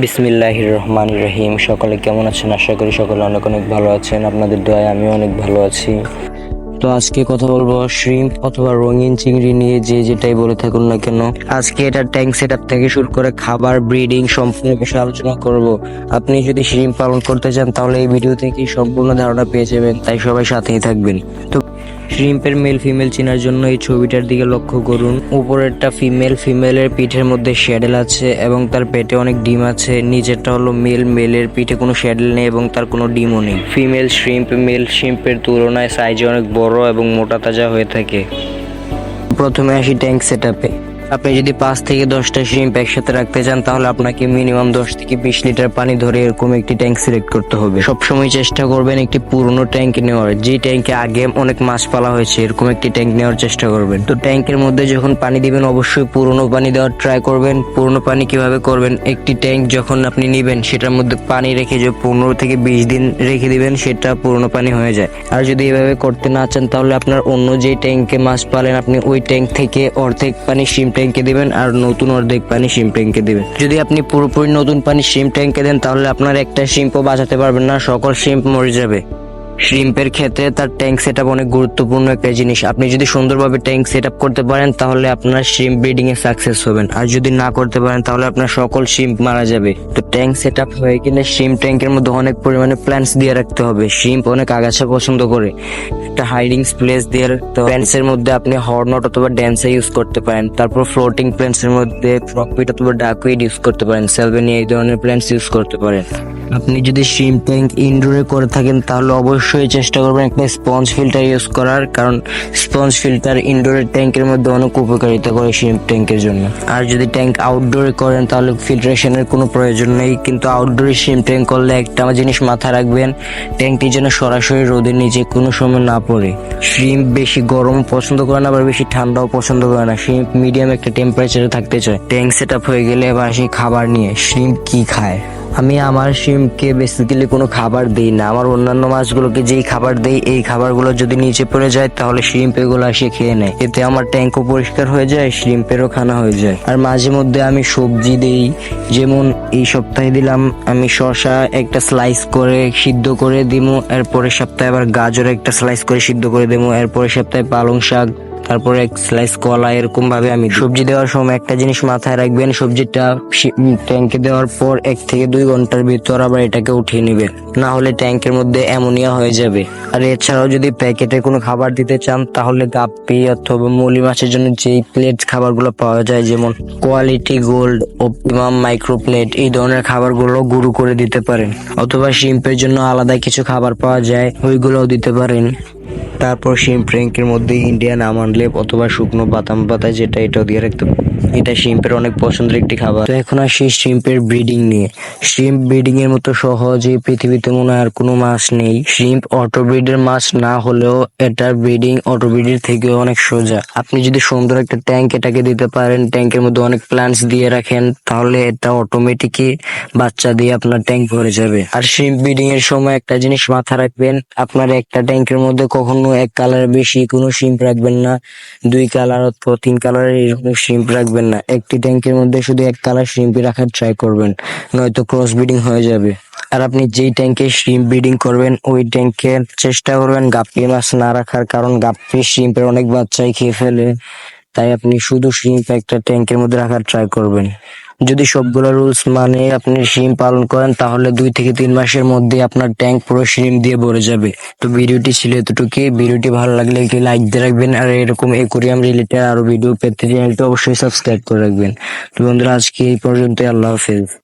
বিসমিল্লাহির রহমান রহিম। সকলে কেমন আছেন? আশা করি সকলে অনেক অনেক ভালো আছেন। আপনাদের দয়ায় আমিও অনেক ভালো আছি। তো আজকে কথা বলব শ্রিম্প অথবা রঙিন চিংড়ি নিয়ে। যে যেটাই বলে থাকুন না কেন, আজকে এটা ট্যাঙ্ক সেট থেকে শুরু করে খাবার ব্রিডিং সম্পূর্ণ বিষয়ে আলোচনা করব। আপনি যদি শ্রিম্প পালন করতে চান, তাহলে এই ভিডিও থেকেই সম্পূর্ণ ধারণা পেয়ে যাবেন। তাই সবাই সাথেই থাকবেন। তো শ্রিম্পের মেল ফিমেল চেনার জন্য এই ছবিটার দিকে লক্ষ্য করুন। উপরেরটা ফিমেল ফিমেলের পিঠের মধ্যে শ্যাডেল আছে এবং তার পেটে অনেক ডিম আছে। নিচেরটা হলো মেল মেলের পিঠে কোনো শ্যাডেল নেই এবং তার কোনো ডিমও নেই। ফিমেল শ্রিম্প মেল শ্রিম্পের তুলনায় সাইজে অনেক বড় এবং মোটা তাজা হয়ে থাকে। প্রথমে আসি ট্যাঙ্ক সেট আপনি যদি পাঁচ থেকে দশটা শ্রিম্প একসাথে রাখতে চান, তাহলে আপনাকে মিনিমাম দশ থেকে বিশ লিটার পানি ধরে এরকম একটি ট্যাঙ্ক সিলেক্ট করতে হবে। সবসময় চেষ্টা করবেন একটি পুরনো ট্যাঙ্ক নেওয়ার। যে ট্যাঙ্কে আগে অনেক মাছ পালা হয়েছে, এরকম একটি ট্যাঙ্ক নেওয়ার চেষ্টা করবেন। তো ট্যাঙ্কের মধ্যে যখন পানি দিবেন, অবশ্যই পুরনো পানি দেওয়ার ট্রাই করবেন। পুরনো পানি কীভাবে করবেন? একটি ট্যাঙ্ক যখন আপনি নেবেন, সেটার মধ্যে পানি রেখে যে পনেরো থেকে বিশ দিন রেখে দিবেন, সেটা পুরনো পানি হয়ে যায়। আর যদি এভাবে করতে না চান, তাহলে আপনার অন্য যে ট্যাঙ্কে মাছ পালেন, আপনি ওই ট্যাঙ্ক থেকে অর্ধেক পানি শিম দিবেন আর নতুন অর্ধেক পানি শিম ট্যাঙ্কে দিবেন। যদি আপনি পুরোপুরি নতুন পানি শিম ট্যাঙ্কে দেন, তাহলে আপনার একটা শিম্পও বাঁচাতে পারবেন না, সকল শিম্প মরে যাবে। শ্রিম্পের ক্ষেত্রে তার ট্যাঙ্ক সেট অনেক গুরুত্বপূর্ণ একটা জিনিস। আপনি যদি সুন্দরভাবে ট্যাঙ্ক সেট করতে পারেন, তাহলে আপনার শ্রিম্প ব্রিডিং এ সাকসেস হবেন। আর যদি না করতে পারেন, তাহলে আপনার সকল শ্রিম্প মারা যাবে। তো ট্যাঙ্ক সেট হয়ে গেলে শ্রিম্প ট্যাঙ্কের মধ্যে অনেক পরিমাণে প্ল্যান্টস দিয়ে রাখতে হবে। শ্রিম্প অনেক আগাছা পছন্দ করে। একটা হাইডিং প্লেস দিয়ে রাখতে হবে। প্ল্যান্টস এর মধ্যে আপনি হর্নট অথবা ড্যান্সে ইউজ করতে পারেন। তারপর ফ্লোটিং প্ল্যান্টস এর মধ্যে ফ্রকপিট অথবা ডাকুইড ইউজ করতে পারেন। সেলভেনিয়া এই ধরনের প্ল্যান্টস ইউজ করতে পারেন। আপনি যদি শ্রিম ট্যাঙ্ক ইনডোরে করে থাকেন, তাহলে অবশ্যই চেষ্টা করবেন একটা স্পঞ্জ ফিল্টার ইউজ করার, কারণ স্পঞ্জ ফিল্টার ইনডোরের ট্যাঙ্কের মধ্যে অনেক উপকারিতা করে শ্রিম ট্যাঙ্কের জন্য। আর যদি ট্যাঙ্ক আউটডোরে করেন, তাহলে ফিল্ট্রেশনের কোনো প্রয়োজন নেই, কিন্তু আউটডোরে শ্রিম ট্যাঙ্ক করলে একটা জিনিস মাথায় রাখবেন, ট্যাঙ্কটি যেন সরাসরি রোদের নিচে কোনো সময় না পড়ে। শ্রিম বেশি গরম পছন্দ করে না, আবার বেশি ঠান্ডাও পছন্দ করে না। শ্রিম মিডিয়াম একটা টেম্পারেচারে থাকতে চায়। ট্যাঙ্ক সেট আপ হয়ে গেলে এবার আসি খাবার নিয়ে শ্রিম কি খায়? আমি আমার শিমকে বেসিক্যালি কোনো খাবার দিই না। আমার অন্যান্য মাছগুলোকে যেই খাবার দেই, এই খাবারগুলো যদি নিচে পড়ে যায়, তাহলে শ্রিম্প এগুলো এসে খেয়ে নেয়। এতে আমার ট্যাঙ্কও পরিষ্কার হয়ে যায় শিম্পেরও খানা হয়ে যায়। আর মাঝে মধ্যে আমি সবজি দেই, যেমন এই সপ্তাহে দিলাম আমি শশা একটা স্লাইস করে সিদ্ধ করে দিমু, এরপরের সপ্তাহে আবার গাজর একটা স্লাইস করে সিদ্ধ করে দেবো এরপরের সপ্তাহে পালং শাক তারপরে এক স্লাইস কলা এরকম ভাবে আমি সবজি দেওয়ার সময় একটা জিনিস মাথায় রাখবেন, সবজিটা ট্যাঙ্কে দেওয়ার পর এক থেকে দুই ঘণ্টার ভিতর আবার এটাকে উঠিয়ে নেবে না হলে ট্যাঙ্কের মধ্যে অ্যামোনিয়া হয়ে যাবে। আর এছাড়াও যদি প্যাকেটে কোনো খাবার দিতে চান, তাহলে গাপ্পি অথবা মলি মাছের জন্য যেই প্লেট খাবারগুলো পাওয়া যায়, যেমন quality gold optimum micro plate এই ধরনের খাবারগুলো গুঁড়ো করে দিতে পারেন। অথবা শিম্পের জন্য আলাদা কিছু খাবার পাওয়া যায়, ওইগুলোও দিতে পারেন। তারপর শিম্প ট্যাঙ্কের মধ্যে ইন্ডিয়ান আমন্ড লেপ অথবা শুকনো বাদাম পাতা যেটা এটাও দিয়ে রাখতে এটা শিম্পের অনেক পছন্দের একটি খাবার। তো এখন আসি শিম্পের ব্রিডিং নিয়ে। শিম্প ব্রিডিং এর মতো সহজ পৃথিবীতে মনে হয় আর কোনো মাছ নেই। শিম্প অটো ব্রিডের মাছ না হলেও এটার ব্রিডিং অটো ব্রিডের থেকেও অনেক সোজা। আপনি যদি সুন্দর একটা ট্যাঙ্ক এটাকে দিতে পারেন ট্যাঙ্কের মধ্যে অনেক প্ল্যান্টস দিয়ে রাখেন, তাহলে এটা অটোমেটিকই বাচ্চা দিয়ে আপনার ট্যাঙ্ক ভরে যাবে। আর শিম্প ব্রিডিং এর সময় একটা জিনিস মাথা রাখবেন, আপনার একটা ট্যাঙ্কের মধ্যে কখনো এক কালার বেশি কোনো শিম্প রাখবেন না, দুই কালার অথবা তিন কালারের এরকম শিম্প রাখবেন না। একটি ট্যাঙ্কের মধ্যে শুধু এক কালার শিম্পই রাখার ট্রাই করবেন, নয়তো ক্রস ব্রিডিং হয়ে যাবে। আর আপনি যেই ট্যাঙ্কে শিম্প ব্রিডিং করবেন, ওই ট্যাঙ্কে চেষ্টা করবেন গাপ্পি মাছ না রাখার, কারণ গাপ্পি শিম্পের অনেক বাচ্চাই খেয়ে ফেলে, তাই আপনি শুধু শিম্প একটা ট্যাঙ্কের মধ্যে রাখার ট্রাই করবেন। যদি সবগুলো রুলস মানে আপনি সিম পালন করেন, তাহলে দুই থেকে তিন মাসের মধ্যে আপনার ট্যাঙ্ক পুরো সিম দিয়ে ভরে যাবে। তো ভিডিওটি ছিল এতটুকুই। ভিডিওটি ভালো লাগলে একটি লাইক দিয়ে রাখবেন। আর এরকম একুরিয়াম রিলেটেড আরও ভিডিও পেতে চ্যানেলটি অবশ্যই সাবস্ক্রাইব করে রাখবেন। তো বন্ধুরা, আজকে এই পর্যন্ত আল্লাহ হাফেজ।